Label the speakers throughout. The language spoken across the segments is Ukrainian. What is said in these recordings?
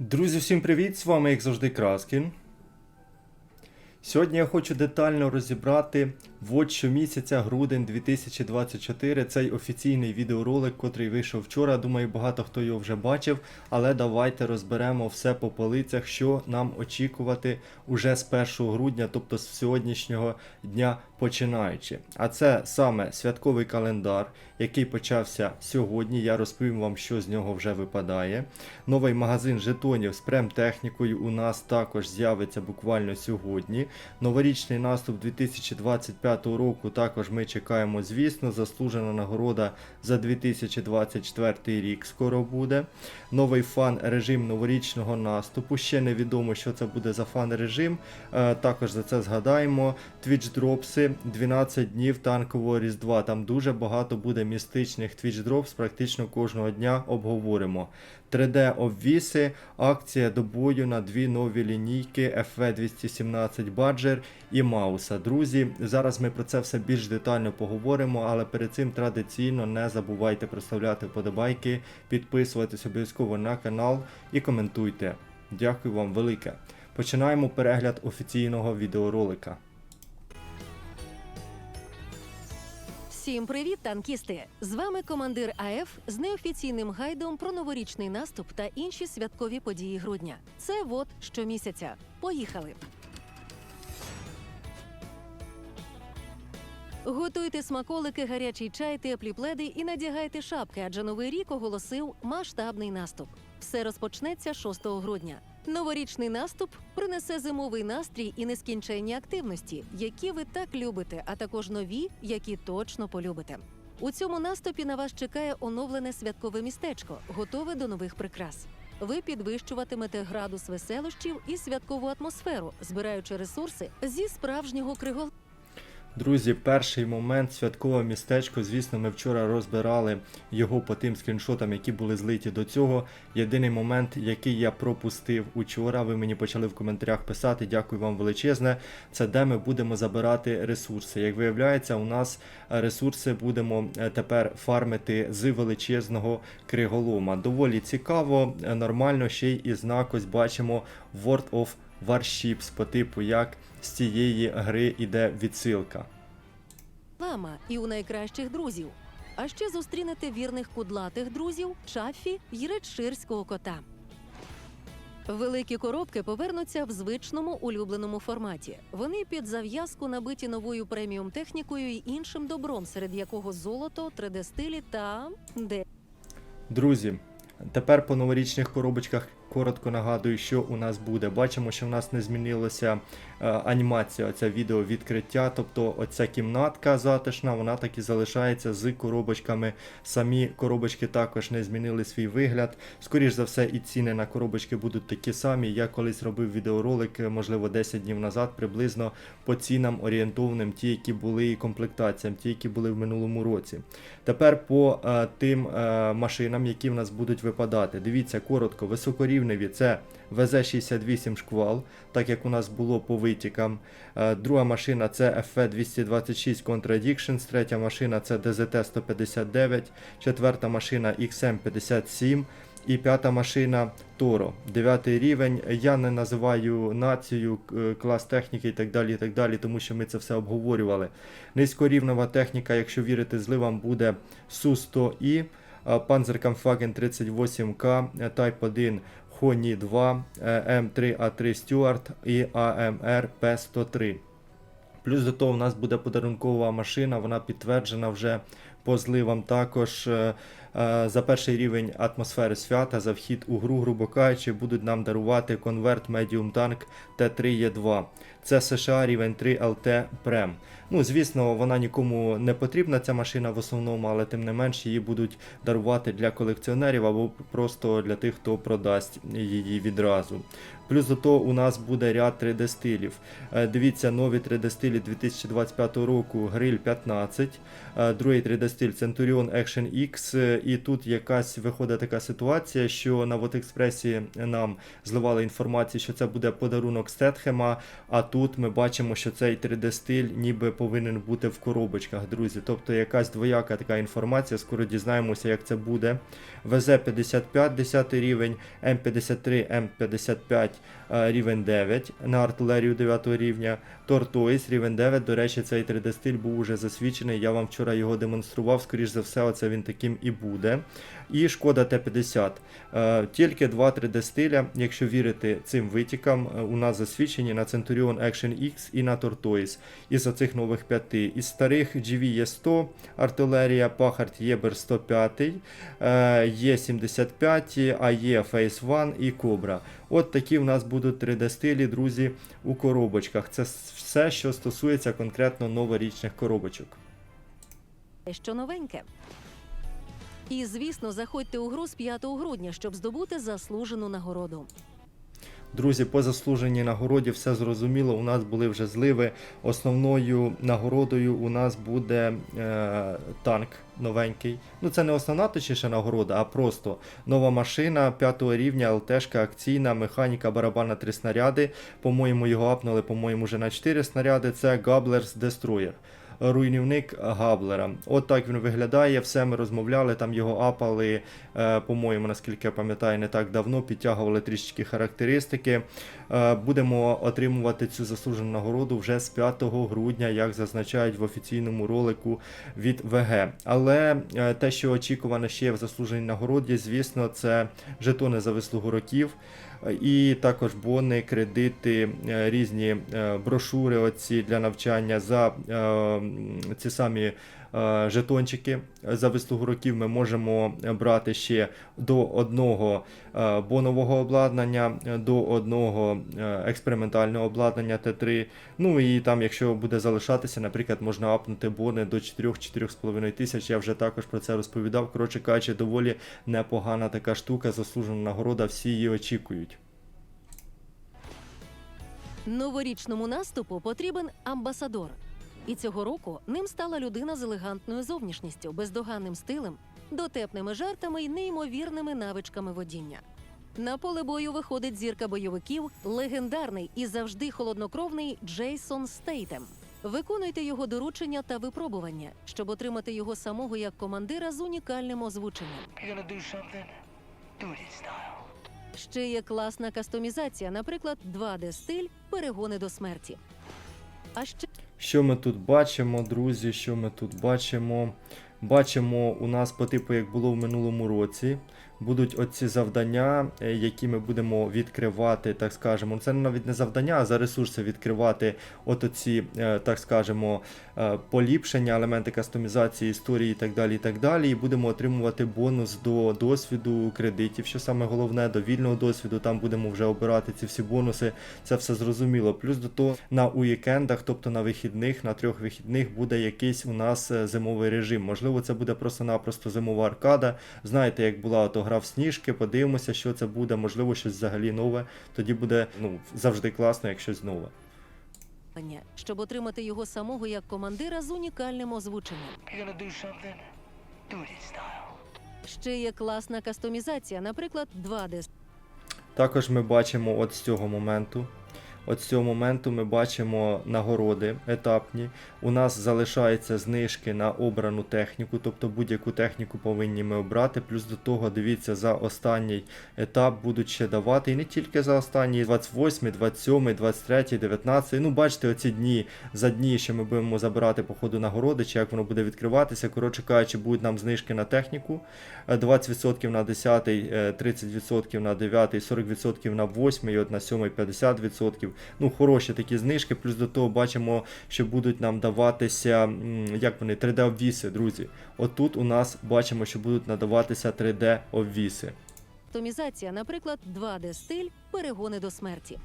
Speaker 1: Друзі, всім привіт! З вами, як завжди, Краскін. Сьогодні я хочу детально розібрати вот щомісяця грудень 2024. Цей офіційний відеоролик, котрий вийшов вчора. Думаю, багато хто його вже бачив, але давайте розберемо все по полицях, що нам очікувати уже з 1 грудня, тобто з сьогоднішнього дня починаючи. А це саме святковий календар, який почався сьогодні. Я розповім вам, що з нього вже випадає. Новий магазин жетонів з прем-технікою у нас також з'явиться буквально сьогодні. Новорічний наступ 2025 року також ми чекаємо, звісно. Заслужена нагорода за 2024 рік скоро буде. Новий фан-режим новорічного наступу. Ще невідомо, що це буде за фан-режим. Е, Також за це згадаємо. Twitch дропси 12 днів танкового різдва. Там дуже багато буде містичних Twitch дропс. Практично кожного дня обговоримо. 3D обвіси, акція до бою на дві нові лінійки FV217 Badger і Мауса. Друзі, зараз ми про це все більш детально поговоримо, але перед цим традиційно не забувайте проставляти вподобайки, підписуватись обов'язково на канал і коментуйте. Дякую вам велике. Починаємо перегляд офіційного відеоролика.
Speaker 2: Всім привіт, танкісти! З вами командир АФ з неофіційним гайдом про новорічний наступ та інші святкові події грудня. Це вот щомісяця. Поїхали! Готуйте смаколики, гарячий чай, теплі пледи і надягайте шапки, адже новий рік оголосив масштабний наступ. Все розпочнеться 6 грудня. Новорічний наступ принесе зимовий настрій і нескінченні активності, які ви так любите, а також нові, які точно полюбите. У цьому наступі на вас чекає оновлене святкове містечко, готове до нових прикрас. Ви підвищуватимете градус веселощів і святкову атмосферу, збираючи ресурси зі справжнього кригола.
Speaker 1: Друзі, перший момент святкове містечко. Звісно, ми вчора розбирали його по тим скріншотам, які були злиті до цього. Єдиний момент, який я пропустив учора, ви мені почали в коментарях писати. Дякую вам величезне. Це де ми будемо забирати ресурси. Як виявляється, у нас ресурси будемо е, тепер фармити з величезного криголома. Доволі цікаво, е, нормально ще й і знак бачимо World of Warships по типу, як з цієї гри іде відсилка.
Speaker 2: лама і у найкращих друзів. А ще зустрінете вірних кудлатих друзів Чаффі й редширського кота. Великі коробки повернуться в звичному улюбленому форматі. Вони під зав'язку набиті новою преміум технікою і іншим добром, серед якого золото, 3D-стилі та де.
Speaker 1: Друзі, тепер по новорічних коробочках коротко нагадую, що у нас буде. Бачимо, що в нас не змінилася е, анімація, оця відео відкриття. Тобто оця кімнатка затишна, вона так і залишається з коробочками. Самі коробочки також не змінили свій вигляд. Скоріш за все, і ціни на коробочки будуть такі самі. Я колись робив відеоролик, е, можливо, 10 днів назад, приблизно по цінам орієнтовним, ті, які були і комплектаціям, ті, які були в минулому році. Тепер по е, тим е, машинам, які в нас будуть випадати. Дивіться, коротко, високорівневі це ВЗ-68 шквал, так як у нас було по витікам. Е, Друга машина це FV226 Contradictions, третя машина це DZT-159, четверта машина XM57 і п'ята машина Торо. Дев'ятий рівень. Я не називаю націю, е, клас техніки і так далі, і так далі, тому що ми це все обговорювали. Низькорівнева техніка, якщо вірити зливам, буде Су-100І, Panzerkampfwagen 38К, е, Type 1 Хоні 2, е, М3А3 Stewart і АМР П103. Плюс до того, у нас буде подарункова машина, вона підтверджена вже по зливам також. е, е, За перший рівень атмосфери свята, за вхід у гру, грубо кажучи, будуть нам дарувати конверт Medium Tank Т3Е2. Це США рівень 3 LT Prem. Ну, звісно, вона нікому не потрібна, ця машина в основному, але тим не менш її будуть дарувати для колекціонерів або просто для тих, хто продасть її відразу. Плюс до того у нас буде ряд 3D стилів. Е, Дивіться, нові 3D стилі 2025 року гриль 15, е, другий 3D стиль 3D-стиль Centurion Action X, і тут якась виходить така ситуація, що на Вотекспресі нам зливали інформацію, що це буде подарунок Стетхема, а тут ми бачимо, що цей 3D-стиль ніби повинен бути в коробочках, друзі. Тобто якась двояка така інформація, скоро дізнаємося, як це буде. ВЗ-55 10 рівень, М53, М55 е, рівень 9 на артилерію 9 рівня, Tortoise рівень 9. До речі, цей 3D-стиль був уже засвідчений. Я вам вчора його демонстрував. Скоріш за все, оце він таким і буде. І шкода Т-50. Е, Тільки два 3D-стиля, якщо вірити цим витікам, е, у нас засвідчені на Centurion Action X і на Tortoise. Із оцих нових п'яти. Із старих GV є 100, артилерія, Пахард Єбер 105, е, є 75, а є Phase One і Cobra. От такі в нас будуть 3D-стилі, друзі, у коробочках. Це все, що стосується конкретно новорічних коробочок.
Speaker 2: що новеньке. І, звісно, заходьте у гру з 5 грудня, щоб здобути заслужену нагороду.
Speaker 1: Друзі, по заслуженій нагороді все зрозуміло. У нас були вже зливи. Основною нагородою у нас буде е, танк новенький. Ну це не основна точніше нагорода, а просто нова машина 5 рівня, ЛТшка акційна, механіка, барабан на 3 снаряди. По-моєму, його апнули, по-моєму, вже на 4 снаряди. Це Gablers Destroyer. Руйнівник Габлера. От так він виглядає. Все ми розмовляли. Там його апали, е, по-моєму, наскільки я пам'ятаю, не так давно. Підтягували трішечки характеристики. Е, будемо отримувати цю заслужену нагороду вже з 5 грудня, як зазначають в офіційному ролику від ВГ. Але е, те, що очікувано ще в заслуженій нагороді, звісно, це жетони за вислугу років. І також бони, кредити, е, різні е, брошури оці для навчання за е, ці самі жетончики за вислугу років ми можемо брати ще до одного е, бонового обладнання, е, до одного е, експериментального обладнання Т3. Ну і там, якщо буде залишатися, наприклад, можна апнути бони до 4-4,5 тисяч. Я вже також про це розповідав. Коротше кажучи, доволі непогана така штука, заслужена нагорода, всі її очікують.
Speaker 2: Новорічному наступу потрібен амбасадор. І цього року ним стала людина з елегантною зовнішністю, бездоганним стилем, дотепними жартами й неймовірними навичками водіння. На поле бою виходить зірка бойовиків, легендарний і завжди холоднокровний Джейсон Стейтем. Виконуйте його доручення та випробування, щоб отримати його самого як командира з унікальним озвученням. Ще є класна кастомізація, наприклад, 2D-стиль перегони до смерті.
Speaker 1: Що ми тут бачимо, друзі? Що ми тут бачимо? Бачимо у нас по типу, як було в минулому році. Будуть оці завдання, е, які ми будемо відкривати, так скажемо. Це навіть не завдання, а за ресурси відкривати от оці, е, так скажемо, е, поліпшення, елементи кастомізації історії і так далі. І так далі. І будемо отримувати бонус до досвіду кредитів, що саме головне, до вільного досвіду. Там будемо вже обирати ці всі бонуси. Це все зрозуміло. Плюс до того на уікендах, тобто на вихідних, на трьох вихідних, буде якийсь у нас зимовий режим. Можливо, це буде просто-напросто зимова аркада. Знаєте, як була ото гра в сніжки, подивимося, що це буде, можливо, щось взагалі нове. Тоді буде ну, завжди класно, як щось нове.
Speaker 2: щоб отримати його самого як командира з унікальним озвученням. Ще є класна кастомізація, наприклад, 2D
Speaker 1: Також ми бачимо от з цього моменту. От з цього моменту ми бачимо нагороди етапні. У нас залишаються знижки на обрану техніку, тобто будь-яку техніку повинні ми обрати. Плюс до того, дивіться, за останній етап будуть ще давати. І не тільки за останній 28, 27, 23, 19. Ну, бачите, оці дні за дні, що ми будемо забирати по ходу нагороди, чи як воно буде відкриватися. Коротше кажучи, будуть нам знижки на техніку. Е, 20% на 10, е, 30% на 9, 40% на 8 і от на 7 50%. Ну, хороші такі знижки. Плюс до того бачимо, що будуть нам даватися, як вони, 3D-обвіси, друзі. Отут у нас бачимо, що будуть надаватися 3D-обвіси.
Speaker 2: кастомізація, наприклад, 2D-стиль перегони до смерті.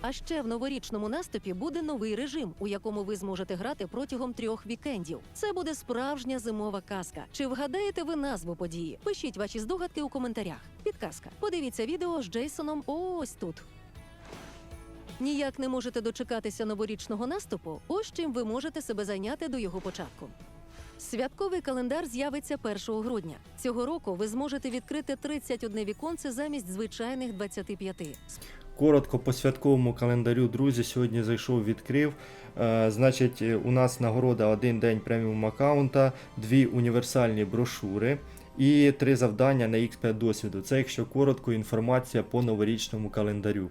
Speaker 2: А ще в новорічному наступі буде новий режим, у якому ви зможете грати протягом трьох вікендів. Це буде справжня зимова казка. Чи вгадаєте ви назву події? Пишіть ваші здогадки у коментарях. Підказка. Подивіться відео з Джейсоном ось тут. Ніяк не можете дочекатися новорічного наступу. Ось чим ви можете себе зайняти до його початку. Святковий календар з'явиться 1 грудня. Цього року ви зможете відкрити 31 віконце замість звичайних 25.
Speaker 1: Коротко по святковому календарю, друзі, сьогодні зайшов, відкрив. Е, значить, у нас нагорода один день преміум аккаунта, дві універсальні брошури і три завдання на X5 досвіду. Це, якщо коротко, інформація по новорічному календарю.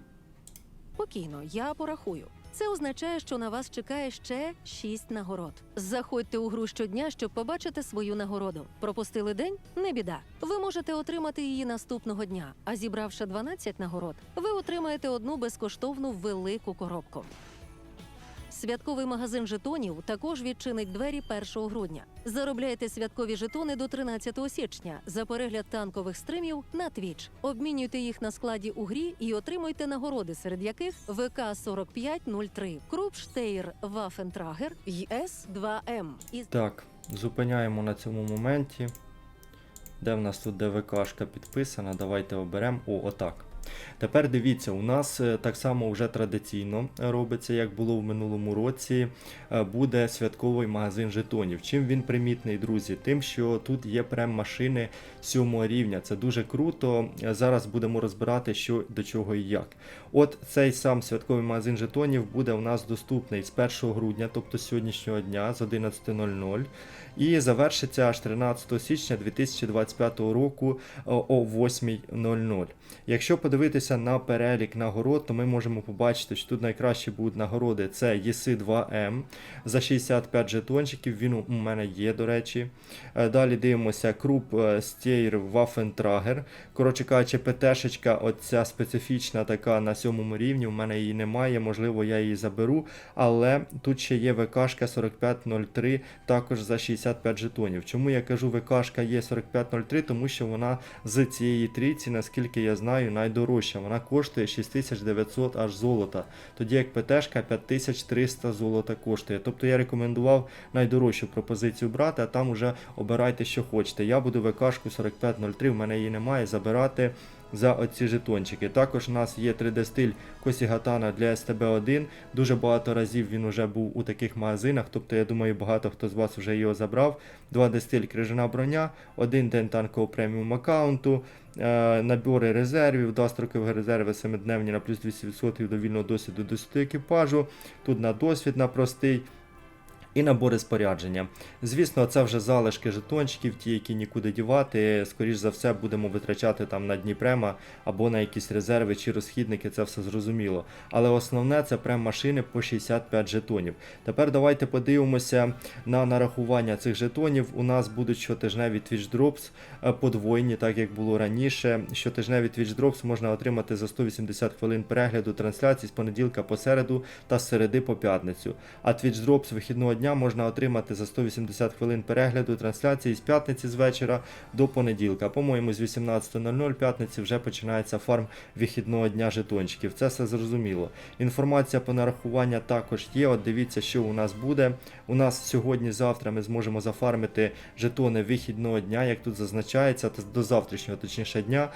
Speaker 2: Спокійно, я порахую. Це означає, що на вас чекає ще шість нагород. Заходьте у гру щодня, щоб побачити свою нагороду. Пропустили день? Не біда. Ви можете отримати її наступного дня. А зібравши 12 нагород, ви отримаєте одну безкоштовну велику коробку. Святковий магазин жетонів також відчинить двері 1 грудня. Заробляйте святкові жетони до 13 січня за перегляд танкових стримів на Twitch. Обмінюйте їх на складі у грі і отримуйте нагороди, серед яких ВК 4503, Крупштейр Вафентрагер й С2М. І
Speaker 1: Так, зупиняємо на цьому моменті. Де в нас тут ДВКшка підписана? Давайте оберемо. О, отак. Тепер дивіться, у нас е, так само вже традиційно робиться, як було в минулому році. е, Буде святковий магазин жетонів. Чим він примітний, друзі? Тим, що тут є прем-машини сьомого рівня. Це дуже круто. Е, Зараз будемо розбирати, що до чого і як. От цей сам святковий магазин жетонів буде у нас доступний з 1 грудня, тобто з сьогоднішнього дня, з 11.00. І завершиться аж 13 січня 2025 року е, о 8.00. Якщо подивитися на перелік нагород, то ми можемо побачити, що тут найкращі будуть нагороди. Це єси 2М за 65 жетончиків. Він у мене є, до речі. Е, Далі дивимося Круп е, Стейр Waffentrager. Коротше кажучи, ПТшечка, оця специфічна така на сьомому рівні. У мене її немає, можливо, я її заберу. Але тут ще є ВКшка 4503, також за 65 жетонів. Чому я кажу ВКшка є 4503? Тому що вона з цієї трійці, наскільки я знаю, найдорожча. Вона коштує 6900 аж золота. Тоді як ПТшка 5300 золота коштує. Тобто я рекомендував найдорожчу пропозицію брати, а там уже обирайте, що хочете. Я буду ВКшку 4503, в мене її немає, забирати за оці жетончики. Також у нас є 3D-стиль Косігатана для STB1. Дуже багато разів він вже був у таких магазинах, тобто я думаю, багато хто з вас вже його забрав. 2D-стиль крижана броня, один день танкового преміум аккаунту, е, набори резервів, два строкові резерви 7-дневні на плюс 200% до вільного досвіду до 100 екіпажу. Тут на досвід на простий. І набори спорядження. Звісно, це вже залишки жетончиків, ті, які нікуди дівати. Скоріш за все, будемо витрачати там на Дніпрема або на якісь резерви чи розхідники, це все зрозуміло. Але основне це прем-машини по 65 жетонів. Тепер давайте подивимося на нарахування цих жетонів. У нас будуть щотижневі Twitch Drops е, подвоєні, так як було раніше. Щотижневі Twitch Drops можна отримати за 180 хвилин перегляду трансляцій з понеділка по середу та з середи по п'ятницю. А Twitch Drops вихідного дня можна отримати за 180 хвилин перегляду трансляції з п'ятниці з вечора до понеділка. По-моєму, з 18.00 п'ятниці вже починається фарм вихідного дня жетончиків. Це все зрозуміло. Інформація по нарахуванню також є. От дивіться, що у нас буде. У нас сьогодні-завтра ми зможемо зафармити жетони вихідного дня, як тут зазначається, до завтрашнього, точніше дня.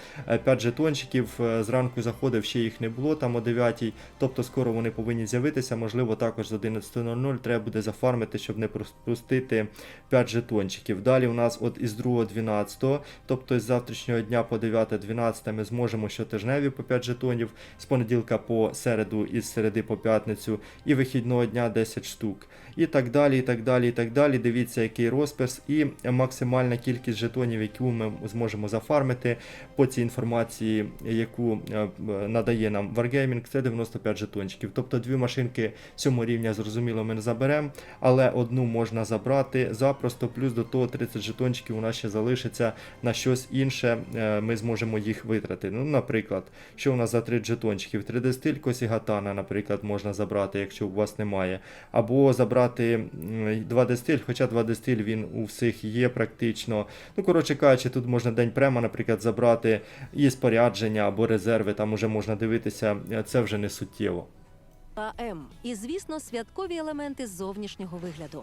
Speaker 1: 5 жетончиків. е, Зранку заходив, ще їх не було там о 9 тобто скоро вони повинні з'явитися. Можливо, також з 11.00 треба буде зафармити, щоб не пропустити 5 жетончиків. Далі у нас от із 2.12, тобто з завтрашнього дня по 9.12 ми зможемо щотижневі по 5 жетонів, з понеділка по середу із середи по п'ятницю, і вихідного дня 10 штук. І так далі, і так далі, і так далі. Дивіться, який розпис, і максимальна кількість жетонів, яку ми зможемо зафармити по цій інформації, яку е, надає нам Wargaming, це 95 жетончиків. Тобто дві машинки сьомого рівня, зрозуміло, ми не заберемо, але одну можна забрати запросто, плюс до того 30 жетончиків у нас ще залишиться на щось інше, е, ми зможемо їх витратити. Ну, наприклад, що у нас за 30 жетончиків? 3D-стиль Косігатана, наприклад, можна забрати, якщо у вас немає. Або забрати м, 2D-стиль, хоча 2D-стиль він у всіх є практично. Ну, коротше кажучи, тут можна день према, наприклад, забрати і спорядження або резерви, там уже можна дивитися, е, це вже не суттєво.
Speaker 2: АМ. І, звісно, святкові елементи зовнішнього вигляду.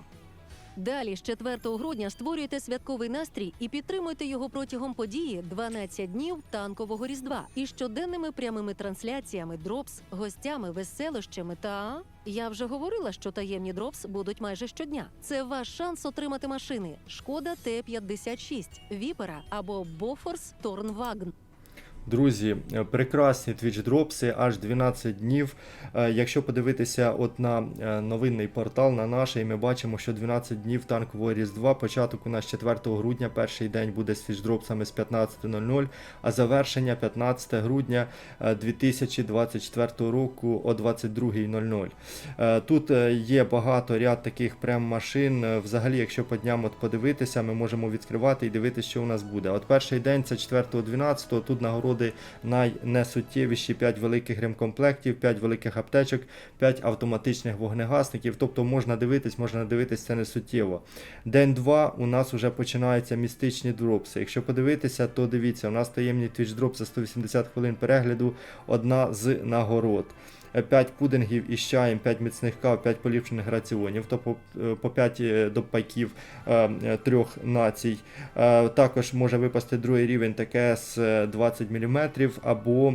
Speaker 2: Далі з 4 грудня створюйте святковий настрій і підтримуйте його протягом події 12 днів танкового різдва і щоденними прямими трансляціями, дропс, гостями, веселощами та я вже говорила, що таємні дропс будуть майже щодня. Це ваш шанс отримати машини: Шкода Т-56, Віпера або Бофорс Торнвагн.
Speaker 1: Друзі, е, прекрасні твіч-дропси, аж 12 днів. Е, Якщо подивитися от на е, новинний портал на наш, і ми бачимо, що 12 днів танкового Різдва. Початок у нас 4 грудня, перший день буде з твіч-дропсами з 15.00, а завершення 15 грудня е, 2024 року о 22.00. Е, Тут є багато ряд таких прем машин. Взагалі, якщо по дням от подивитися, ми можемо відкривати і дивитися, що у нас буде. От перший день це 4.12, тут нагороди найнесуттєвіші 5 великих ремкомплектів, 5 великих аптечок, 5 автоматичних вогнегасників. Тобто можна дивитись, можна дивитись, це не суттєво. День 2 у нас вже починаються містичні дропси. Якщо подивитися, то дивіться, у нас таємні твіч дроп за 180 хвилин перегляду, одна з нагород. 5 пудингів із чаєм, 5 міцних кав, 5 поліпшених раціонів, тобто е, по 5 допайків е, е, трьох націй. Е, Також може випасти другий рівень ТКС е, 20 мм або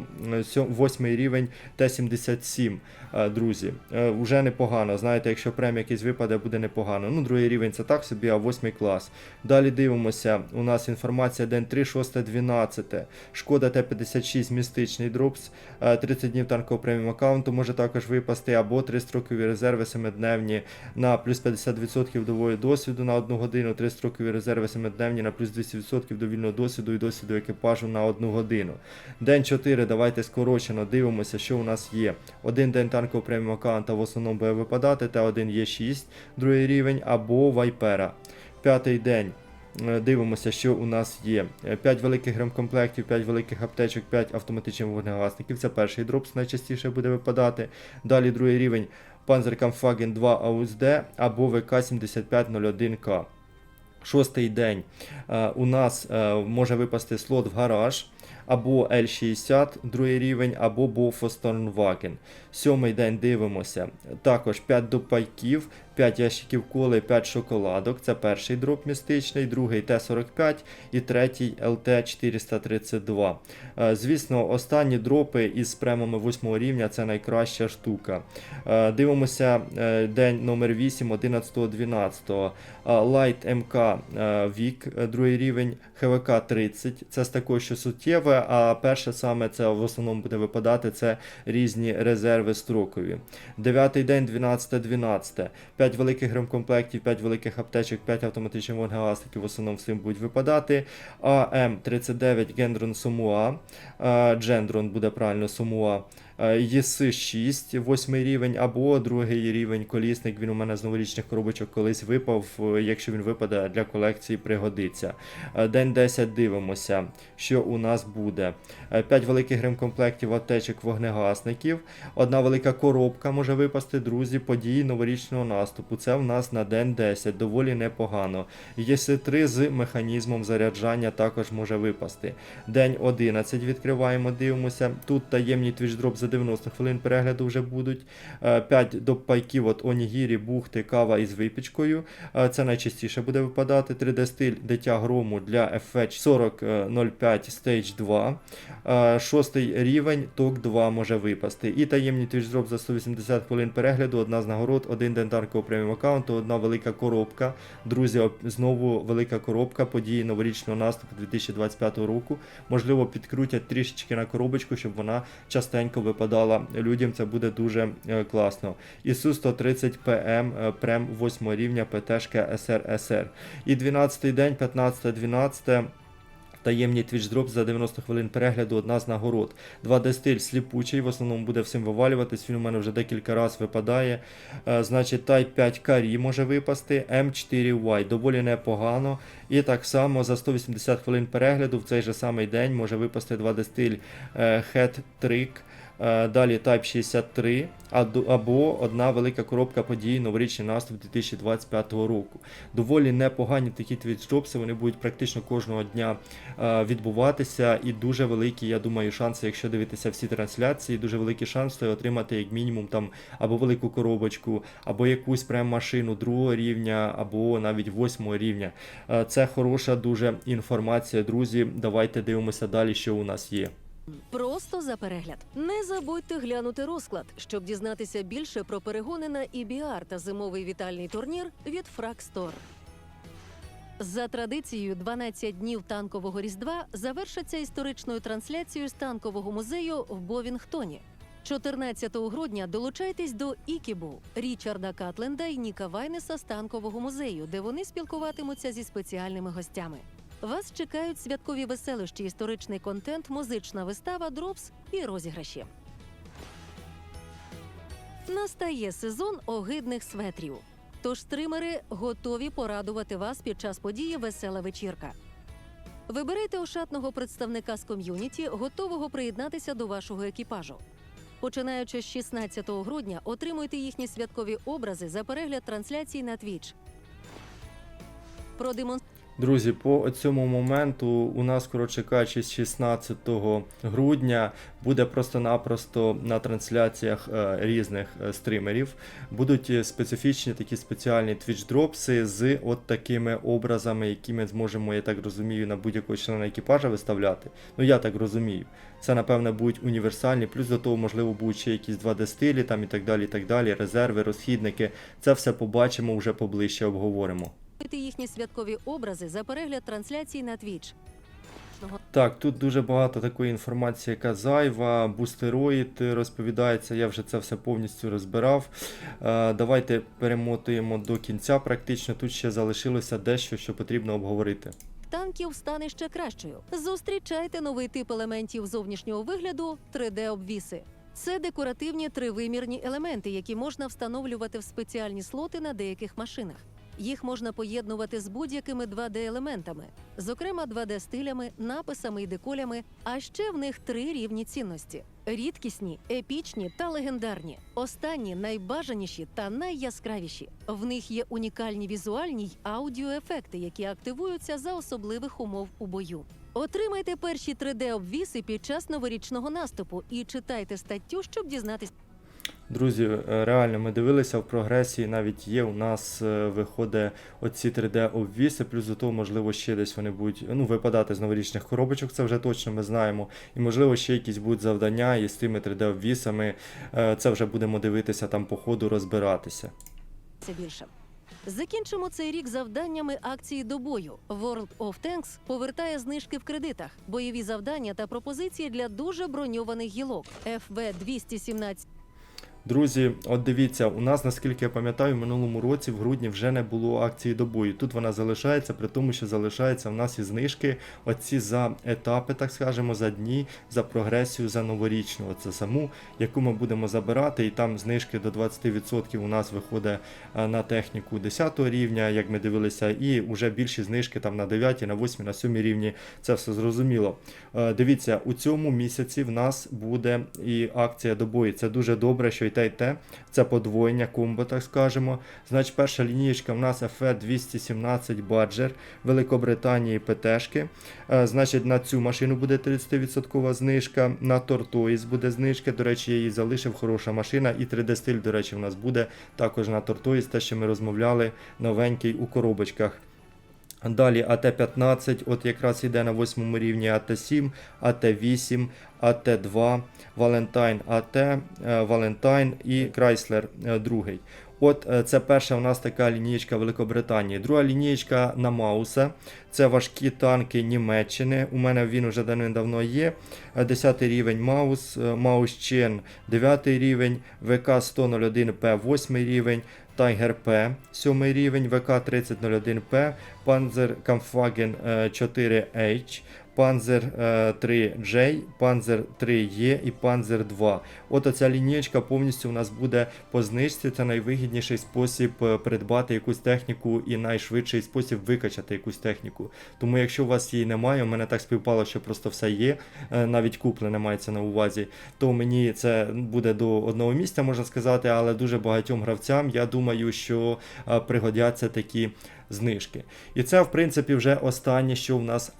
Speaker 1: 8 рівень Т-77. Е, Друзі, Е, уже непогано. Знаєте, якщо прем якийсь випаде, буде непогано. Ну, другий рівень це так собі, а 8 клас. Далі дивимося. У нас інформація день 3, 6, 12. Шкода Т-56 містичний дропс. Е, 30 днів танкового преміум аккаунту може також випасти, або 3 строкові резерви 7-дневні на плюс 50% дової досвіду на 1 годину, 3 строкові резерви 7-дневні на плюс 200% довільного досвіду і досвіду екіпажу на 1 годину. День 4, давайте скорочено дивимося, що у нас є. Один день танкового преміум аккаунта в основному буде випадати, Т1 є 6, другий рівень, або Вайпера. П'ятий день. Е, Дивимося, що у нас є. 5 великих ремкомплектів, 5 великих аптечок, 5 автоматичних вогнегасників. Це перший дропс найчастіше буде випадати. Далі другий рівень Panzerkampfwagen 2 AUSD або ВК-7501К. Шостий день е, у нас е, може випасти слот в гараж. Або L60, другий рівень, або Stormwagen. Сьомий день дивимося. Також 5 допайків, 5 ящиків коли, 5 шоколадок. Це перший дроп містичний, другий Т-45 і третій ЛТ-432. Е, Звісно, останні дропи із премами 8 рівня це найкраща штука. Е, Дивимося е, день номер 8, 11, 12. Е, Light МК Вік, другий рівень, ХВК 30. Це з такого, що суттєве, а перше саме це в основному буде випадати це різні резерви строкові. Дев'ятий день, 12, 12. 5 великих ремкомплектів, 5 великих аптечок, 5 автоматичних вонгеластиків в основному всім будуть випадати. АМ39 Гендрон Сумуа. Е, Джендрон буде правильно Сумуа. ЄС 6, 8 рівень, або другий рівень колісник. Він у мене з новорічних коробочок колись випав. е, Якщо він випаде для колекції, пригодиться. Е, День 10 дивимося, що у нас буде. 5 великих ремкомплектів аптечок вогнегасників. Одна велика коробка може випасти, друзі, події новорічного наступу. Це в нас на день 10, доволі непогано. ЄС3 з механізмом заряджання також може випасти. День 11 відкриваємо, дивимося. Тут таємні твічдроп за 90 хвилин перегляду вже будуть. 5 допайків от Онігірі, бухти, кава із випічкою. Е, Це найчастіше буде випадати. 3D стиль дитя грому для FH 4005 Stage 2. Е, Шостий рівень, ток 2 може випасти. І таємні твічдроп за 180 хвилин перегляду, одна з нагород, один день танкового преміум аккаунту, одна велика коробка. Друзі, знову велика коробка події новорічного наступу 2025 року. Можливо, підкрутять трішечки на коробочку, щоб вона частенько випадала людям. Це буде дуже е, класно. ісу 130 ПМ прем 8 рівня ПТшка СРСР. І 12-й день, 15-12. Таємні твіч-дроп за 90 хвилин перегляду одна з нагород. 2D стиль сліпучий, в основному буде всім вивалюватись. Він у мене вже декілька разів випадає. Е, значить, Type 5 Карі може випасти, M4Y доволі непогано. І так само за 180 хвилин перегляду в цей же самий день може випасти 2D стиль Head Trick. Е, Далі Type 63 або одна велика коробка подій новорічний наступ 2025 року. Доволі непогані такі твітчдропси, вони будуть практично кожного дня е, відбуватися, і дуже великі, я думаю, шанси, якщо дивитися всі трансляції, дуже великі шанси отримати як мінімум там або велику коробочку, або якусь прям машину другого рівня, або навіть восьмого рівня. Е, Це хороша дуже інформація, друзі. Давайте дивимося далі, що у нас є.
Speaker 2: Просто за перегляд. Не забудьте глянути розклад, щоб дізнатися більше про перегони на EBR та зимовий вітальний турнір від Fragstore. За традицією, 12 днів танкового різдва завершаться історичною трансляцією з танкового музею в Бовінгтоні. 14 грудня долучайтесь до Ікібу Річарда Катленда і Ніка Вайнеса з танкового музею, де вони спілкуватимуться зі спеціальними гостями. Вас чекають святкові веселощі, історичний контент, музична вистава, дропс і розіграші. Настає сезон огидних светрів. Тож стримери готові порадувати вас під час події Весела вечірка. Вибирайте ошатного представника з ком'юніті, готового приєднатися до вашого екіпажу. Починаючи з 16 грудня, отримуйте їхні святкові образи за перегляд трансляцій на Twitch. Продемонструйте
Speaker 1: Друзі, по цьому моменту у нас, коротше кажучи, з 16 грудня буде просто-напросто на трансляціях е, різних е, стримерів. Будуть е, специфічні такі спеціальні твіч-дропси з от такими образами, які ми зможемо, я так розумію, на будь-якого члена екіпажа виставляти. Ну я так розумію. Це, напевне, будуть універсальні, плюс до того, можливо, будуть ще якісь 2D-стилі там і так далі, і так далі, резерви, розхідники. Це все побачимо, вже поближче обговоримо.
Speaker 2: Їхні святкові образи за перегляд трансляцій на Twitch.
Speaker 1: Так, тут дуже багато такої інформації, яка зайва, бустероїд розповідається, я вже це все повністю розбирав. Е, давайте перемотуємо до кінця. Практично тут ще залишилося дещо, що потрібно обговорити.
Speaker 2: танків стане ще кращою. Зустрічайте новий тип елементів зовнішнього вигляду 3D-обвіси. Це декоративні тривимірні елементи, які можна встановлювати в спеціальні слоти на деяких машинах. Їх можна поєднувати з будь-якими 2D-елементами, зокрема 2D-стилями, написами і деколями. А ще в них три рівні цінності: рідкісні, епічні та легендарні. Останні найбажаніші та найяскравіші. В них є унікальні візуальні й аудіоефекти, які активуються за особливих умов у бою. Отримайте перші 3D-обвіси під час новорічного наступу і читайте статтю, щоб дізнатися.
Speaker 1: Друзі, е, реально ми дивилися в прогресії, навіть є у нас е, виходить оці 3D-обвіси, плюс до того, можливо, ще десь вони будуть ну, випадати з новорічних коробочок, це вже точно ми знаємо. І можливо ще якісь будуть завдання і з тими 3D-обвісами. Е, Це вже будемо дивитися там по ходу розбиратися.
Speaker 2: Це більше. Закінчимо цей рік завданнями акції до бою. World of Tanks повертає знижки в кредитах, бойові завдання та пропозиції для дуже броньованих гілок. FV 217
Speaker 1: Друзі, от дивіться, у нас, наскільки я пам'ятаю, в минулому році в грудні вже не було акції до бою. Тут вона залишається, при тому, що залишаються в нас і знижки оці за етапи, так скажемо, за дні, за прогресію, за новорічну. Оце саму, яку ми будемо забирати, і там знижки до 20% у нас виходить е, на техніку 10 рівня, як ми дивилися, і вже більші знижки там на 9, на 8, на 7 рівні. Це все зрозуміло. Е, Дивіться, у цьому місяці в нас буде і акція до бою. Це дуже добре, що те. Це подвоєння комбо, так скажемо. Значить, перша лінієчка в нас FE 217 Badger Великобританії ПТшки. Е, Значить, на цю машину буде 30% знижка, на Tortoise буде знижка. До речі, я її залишив, хороша машина. І 3D-стиль, до речі, в нас буде також на Tortoise, те, що ми розмовляли, новенький у коробочках. Далі АТ-15, от якраз йде на 8 рівні АТ-7, АТ-8, АТ-2, Валентайн АТ, е, Валентайн і Крайслер е, другий. От е, це перша у нас така лінієчка Великобританії. Друга лінієчка на Мауса. Це важкі танки Німеччини. У мене він вже давно є. 10 рівень Маус, Маус Чен 9 рівень, ВК 101 П 8 рівень, Tiger P 7 рівень, ВК 3001 П, Panzer Kampfwagen 4H, Panzer е, 3J, Panzer 3E і Panzer 2. От оця лінієчка повністю у нас буде по знижці. Це найвигідніший спосіб е, придбати якусь техніку і найшвидший спосіб викачати якусь техніку. Тому якщо у вас її немає, у мене так співпало, що просто все є, е, навіть куплене мається на увазі, то мені це буде до одного місця, можна сказати, але дуже багатьом гравцям я думаю, що е, пригодяться такі знижки. І це, в принципі, вже останнє, що в нас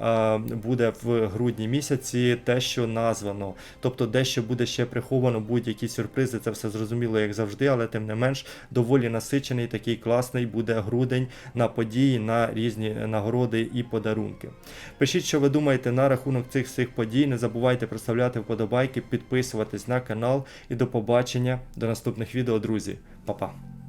Speaker 1: буде в грудні місяці, те, що названо. Тобто, дещо буде ще приховано, будь-які сюрпризи, це все зрозуміло, як завжди, але тим не менш доволі насичений, такий класний буде грудень на події, на різні нагороди і подарунки. Пишіть, що ви думаєте на рахунок цих всіх подій. Не забувайте проставляти вподобайки, підписуватись на канал і до побачення до наступних відео, друзі. Па-па!